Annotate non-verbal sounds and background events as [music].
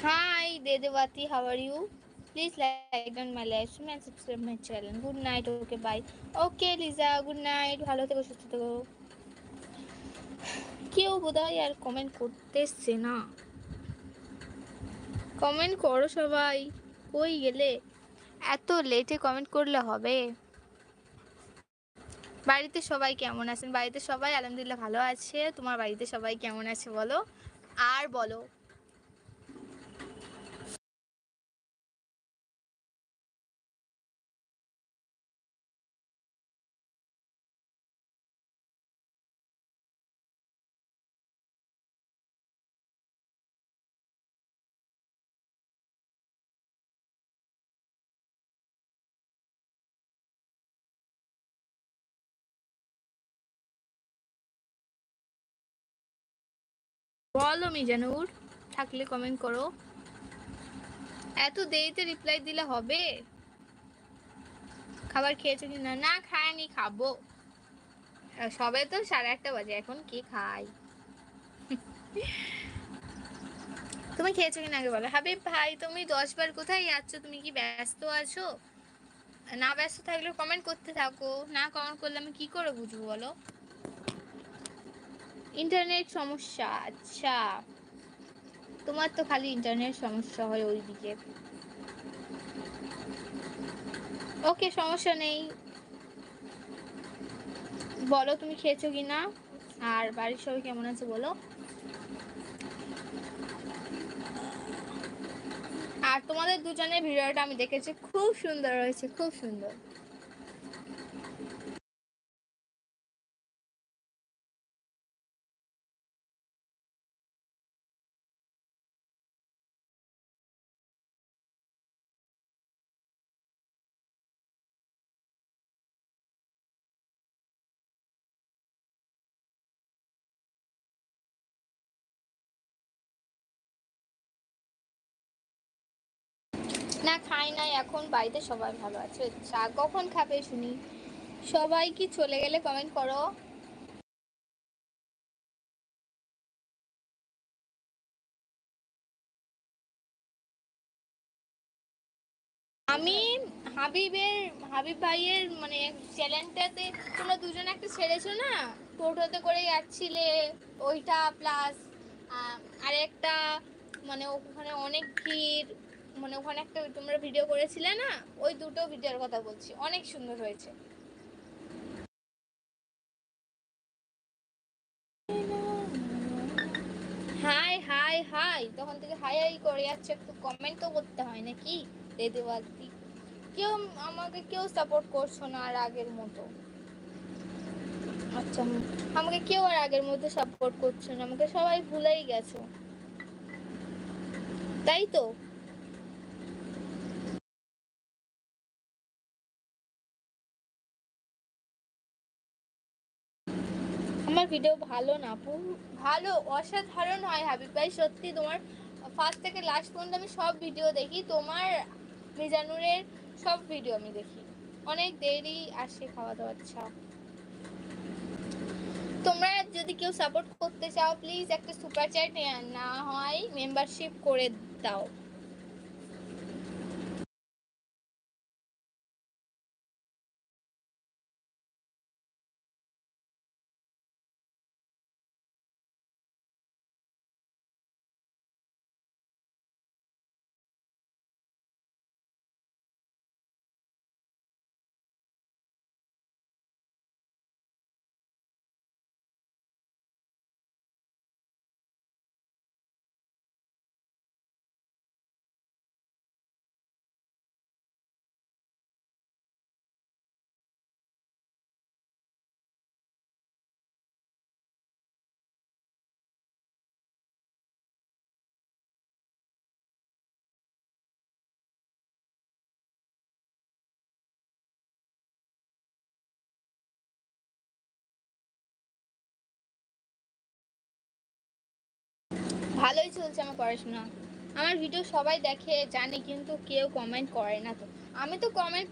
Hi, Dedavati, how are you? Please like on my live stream and subscribe my channel. Good night, okay, bye. Okay, Lisa, good night. ভালো থেকো সুস্থ থেকো কেউ বোধহয় আর comment করতেছে না কমেন্ট করো সবাই কই গেলে এত লেটে কমেন্ট করলে হবে বাড়িতে সবাই কেমন আছেন বাড়িতে সবাই আলহামদুলিল্লাহ ভালো আছে তোমার বাড়িতে সবাই কেমন আছে বলো আর বলো বলো মিজানুর, থাকলে কমেন্ট করো। এত দেরিতে রিপ্লাই দিলে হবে? খাবার খেয়েছো কি না? না খায়নি খাব। সবে তো সাড়ে আটটা বাজে, এখন কি খাই? [laughs] তুমি খেয়েছো কিনা আগে বলো? হাবিব ভাই, তুমি দশ বার কোথায় যাচ্ছ? তুমি কি ব্যস্ত আছো? না ব্যস্ত থাকলে কমেন্ট করতে থাকো। না কমেন্ট করলে আমি কি করে বুঝব বলো? ইন্টারনেট সমস্যা আচ্ছা। তোমার তো খালি ইন্টারনেট সমস্যা হয় ওই দিকে ওকে সমস্যা নেই। বলো, তুমি খেয়েছো কি না আর বাড়ির সবাই কেমন আছে বলো? আর তোমাদের দুজনের ভিডিওটা আমি দেখেছি, খুব সুন্দর হয়েছে, খুব সুন্দর। না খাই নাই, এখন বাড়িতে সবাই ভালো আছে। চা কখন খাবে শুনি? সবাই কি চলে গেলে কমেন্ট করো। আমি হাবিবের, হাবিব ভাইয়ের মানে চ্যানেলটাতে তোমরা দুজনে একটা ছেড়েছো না? টোটোতে করে যাচ্ছিলে, ওইটা প্লাস আর একটা মানে ওখানে অনেক ভিড়। মানে ওখানে একটা তোমরা ভিডিও করেছিলে না? ওই দুটো ভিডিওর কথা বলছি। অনেক সুন্দর হয়েছে। হাই হাই হাই তখন থেকে হাই হাই করে যাচ্ছে। একটু কমেন্ট তো করতে হয় নাকি? দেদেবাদি কেউ আমাকে কেউ সাপোর্ট করছ না আর আগের মতো? আচ্ছা আমাকে কেউ আর আগের মতো সাপোর্ট করছ না? আমাকে সবাই ভুলেই গেছো। তাই তো? ভিডিও ভালো না ভালো, অসাধারণ হয় হাবিব ভাই, সত্যি তোমার ফার্স্ট থেকে লাস্ট পর্যন্ত আমি সব ভিডিও দেখি, তোমার, মিজানুরের সব ভিডিও আমি দেখি। অনেক দেরি আসে খাওয়া দাওয়া আচ্ছা তোমরা যদি কেউ সাপোর্ট করতে চাও প্লিজ একটা সুপার চ্যাট না হয় মেম্বারশিপ করে দাও। ভালোই চলছে আমার পড়াশোনা। আমার ভিডিও সবাই দেখে, জানে, কিন্তু কেউ কমেন্ট করে না তো। আমি তো কমেন্ট